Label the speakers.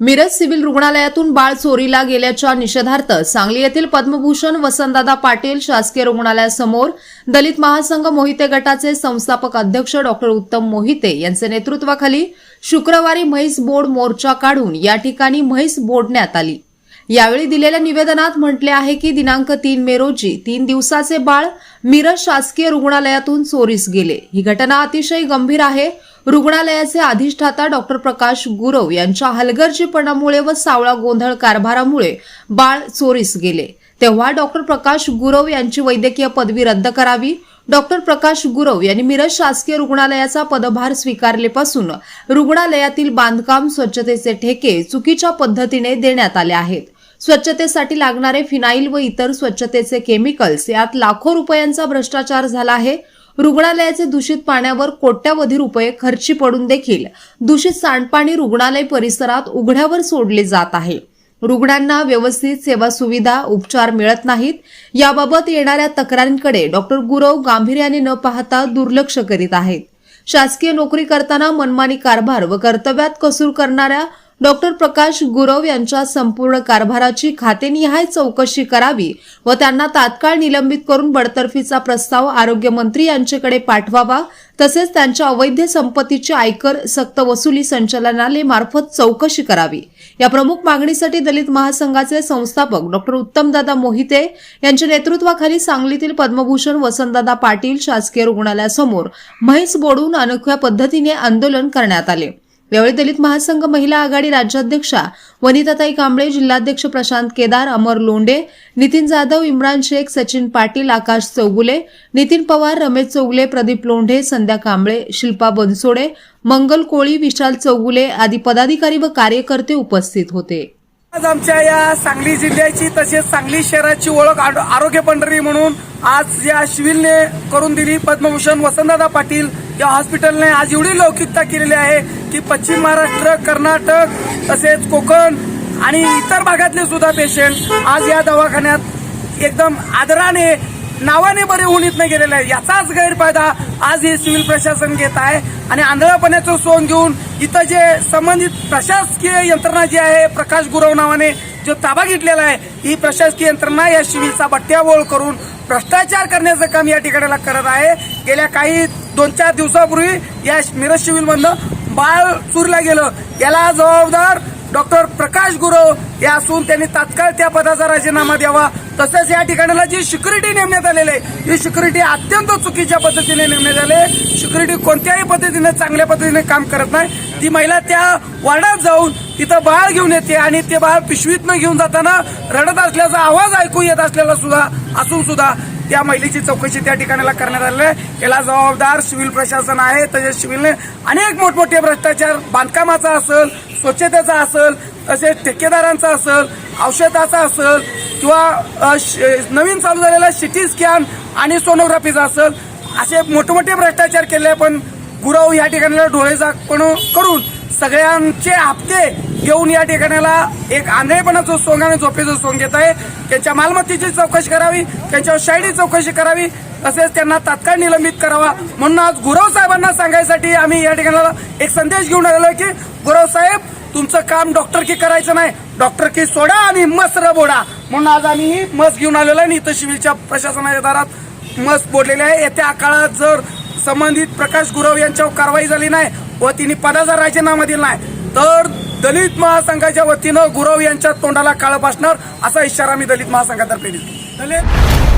Speaker 1: Miraj civil रुग्णालयातून बाळ चोरीला गेल्याच्या निषेधार्थ सांगली येथील पद्मभूषण वसंतदादा पाटील शासकीय रुग्णालयासमोर दलित महासंघ मोहिते गटाचे संस्थापक अध्यक्ष डॉक्टर उत्तम मोहिते यांचे नेतृत्वाखाली शुक्रवारी म्हैस बोर्ड मोर्चा काढून या ठिकाणी म्हैस बोडण्यात आली. यावेळी दिलेल्या निवेदनात म्हटले आहे की दिनांक तीन मे रोजी तीन दिवसाचे बाळ मिरज शासकीय रुग्णालयातून चोरीस गेले. ही घटना अतिशय गंभीर आहे. रुग्णालयाचे अधिष्ठाता डॉक्टर प्रकाश गुरव यांच्या हलगर्जीपणामुळे व सावळा गोंधळ कारभारामुळे बाळ चोरीस गेले. तेव्हा डॉक्टर प्रकाश गुरव यांची वैद्यकीय पदवी रद्द करावी. डॉक्टर प्रकाश गुरव यांनी मिरज शासकीय रुग्णालयाचा पदभार स्वीकारलेपासून रुग्णालयातील बांधकाम स्वच्छतेचे ठेके चुकीच्या पद्धतीने देण्यात आले आहेत. स्वच्छतेसाठी लागणारे फिनाईल व इतर स्वच्छतेचे केमिकल्स यात लाखो रुपयांचा भ्रष्टाचार झाला आहे. रुग्णालयाचे दूषित पाण्यावर कोट्यावधी रुपये खर्ची पडून देखील दूषित सांडपाणी रुग्णालय परिसरात उघड्यावर सोडले जात आहे. रुग्णांना व्यवस्थित सेवा सुविधा उपचार मिळत नाहीत. याबाबत येणाऱ्या तक्रारींकडे डॉक्टर गुरव गांभीर्याने न पाहता दुर्लक्ष करीत आहेत. शासकीय नोकरी करताना मनमानी कारभार व कर्तव्यात कसूर करणाऱ्या डॉक्टर प्रकाश गुरव यांच्या संपूर्ण कारभाराची खातेनिहाय चौकशी करावी व त्यांना तात्काळ निलंबित करून बडतर्फीचा प्रस्ताव आरोग्यमंत्री यांच्याकडे पाठवावा तसेच त्यांच्या अवैध संपत्तीची आयकर सक्त वसुली संचालनालय मार्फत चौकशी करावी. या प्रमुख मागणीसाठी दलित महासंघाचे संस्थापक डॉक्टर उत्तमदादा मोहिते यांच्या नेतृत्वाखाली सांगलीतील पद्मभूषण वसंतदादा पाटील शासकीय रुग्णालयासमोर म्हैस बोडून अनोख्या पद्धतीने आंदोलन करण्यात आले. यावेळी दलित महासंघ महिला आघाडी राज्याध्यक्षा वनिताताई कांबळे जिल्हाध्यक्ष प्रशांत केदार अमर लोंडे नितीन जाधव इम्रान शेख सचिन पाटील आकाश चौगुले नितीन पवार रमेश चौगुले प्रदीप लोंढे संध्या कांबळे शिल्पा बनसोडे मंगल कोळी विशाल चौगुले आदी पदाधिकारी व कार्यकर्ते उपस्थित होते.
Speaker 2: आज आमच्या या सांगली जिल्ह्याची तसेच सांगली शहराची ओळख आरोग्य पंढरी म्हणून आज या शिविलने करून दिली. पद्मभूषण वसंतदादा पाटील या हॉस्पिटलने आज एवढी लौकिकता केलेली आहे की पश्चिम महाराष्ट्र कर्नाटक तसेच कोकण आणि इतर भागातले सुद्धा पेशंट आज या दवाखान्यात एकदम आदराने नावाने बरे होऊन इथनं गेलेले आहे. याचाच गैरफायदा आज हे सिव्हिल प्रशासन घेत आहे. आणि आंधळपणाचं सोन घेऊन इथं जे संबंधित प्रशासकीय यंत्रणा जी आहे प्रकाश गुरव नावाने जो ताबा घेतलेला आहे ही प्रशासकीय यंत्रणा या सिव्हिलचा बट्ट्याबोळ करून भ्रष्टाचार करण्याचं काम या ठिकाणाला करत आहे. गेल्या काही दोन चार दिवसापूर्वी या मिरज सिव्हिलमधनं बाळ चुरला गेलं. याला जबाबदार डॉक्टर प्रकाश गुरव हे असून त्यांनी तात्काळ त्या पदाचा राजीनामा द्यावा तसंच या ठिकाणाला जी सिक्युरिटी नेमण्यात आलेली आहे ही सिक्युरिटी अत्यंत चुकीच्या पद्धतीने नेमण्यात आले सिक्युरिटी कोणत्याही पद्धतीने चांगल्या पद्धतीने काम करत नाही. ती महिला त्या वार्डात जाऊन तिथं बाळ घेऊन येते आणि ते बाळ पिशवीतनं घेऊन जाताना रडत असल्याचा आवाज ऐकू येत असलेला सुद्धा असून सुद्धा त्या महिलेची चौकशी त्या ठिकाणाला करण्यात आलेली आहे. याला जबाबदार सिव्हिल प्रशासन आहे. तसेच सिव्हिलने अनेक मोठमोठे भ्रष्टाचार बांधकामाचा असेल स्वच्छतेचा असेल तसेच ठेकेदारांचा असेल औषधाचा असेल किंवा श- नवीन चालू झालेला सिटी स्कॅन आणि सोनोग्राफीचा असेल असे मोठमोठे भ्रष्टाचार केले पण गुरव या ठिकाणाला डोळे पण करून सगळ्यांचे हप्ते घेऊन या ठिकाणाला एक आंधळेपणाचं सोंग आणि झोपेचं सोंग घेत आहे. त्यांच्या मालमत्तेची चौकशी करावी त्यांच्यावर शाईडी चौकशी करावी तसेच त्यांना तात्काळ निलंबित करावा. म्हणून आज गुरव साहेबांना सांगायसाठी आम्ही या ठिकाणाला एक संदेश घेऊन आलेलो आहे की गुरव साहेब तुमचं काम डॉक्टर की करायचं नाही. डॉक्टर की सोडा आणि मस बोडा म्हणून आज आम्ही ही मस घेऊन आलेलो आहे. इथं सिव्हिलच्या प्रशासनाच्या दारात मस बोललेले आहे. येत्या काळात जर संबंधित प्रकाश गुरव यांच्यावर कारवाई झाली नाही व तिने पदाचा राजीनामा दिला नाही तर दलित महासंघाच्या वतीनं गुरव यांच्या तोंडाला काळं बसणार असा इशारा मी दलित महासंघातर्फे दिला दलित